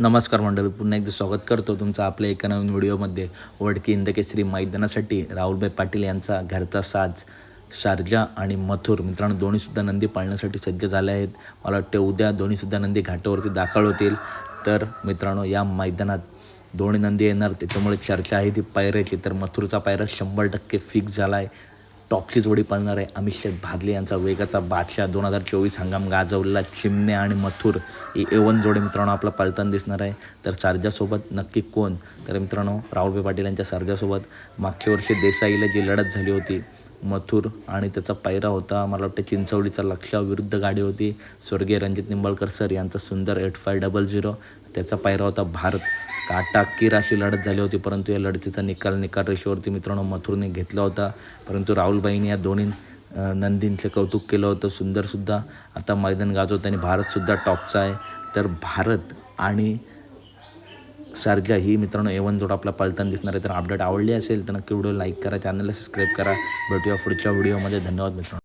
नमस्कार मंडळी पुन्हा एकदा स्वागत करतो तुमचं आपल्या एका नवीन व्हिडिओमध्ये. वडकी इंद केसरी मैदानासाठी राहुलभाई पाटील यांचा घरचा साज शारजा आणि मथुर. मित्रांनो दोन्हीसुद्धा नंदी पाळण्यासाठी सज्ज झाले आहेत. मला वाटते उद्या दोन्हीसुद्धा नंदी घाटावरती दाखल होतील. तर मित्रांनो या मैदानात दोन्ही नंदी येणार. त्याच्यामुळे चर्चा आहे ती पायऱ्याची. तर मथुरचा पायरा शंभर टक्के फिक्स झाला आहे टॉपची जोडी पळणार आहे अमित भादले यांचा वेगाचा बादशाह. दोन हजार चोवीस हंगाम गाजवलेला चिमणे आणि मथुर ही एवन जोडी मित्रांनो आपला पळताना दिसणार आहे. तर सारजासोबत नक्की कोण? तर मित्रांनो राहुलभाई पाटील यांच्या सारजासोबत मागच्या वर्षी देसाईला जी लढत झाली होती मथुर आणि त्याचा पायरा होता. मला वाटतं चिंचवडीचा लक्ष विरुद्ध गाडी होती. स्वर्गीय रणजित निंबाळकर सर यांचा सुंदर एट फाय डबल झिरो. त्याचा पायरा होता भारत. काटाकीर अशी लढत झाली होती परंतु या लढतीचा निकाल निकाल रेषेवरती मित्रांनो मथुरने घेतला होता. परंतु राहुलबाईंनी या दोन्ही नंदींचं कौतुक केलं होतं. सुंदरसुद्धा आता मैदान गाजवतं आणि भारतसुद्धा टॉपचा आहे. तर भारत आणि सारजा ही मित्रांनो एवन जोड आपला पळताना दिसणार आहे. तर अपडेट आवडली असेल तर नक्की व्हिडिओ लाईक करा चॅनलला सबस्क्राईब करा. भेटूया पुढच्या व्हिडिओमध्ये. धन्यवाद मित्रांनो.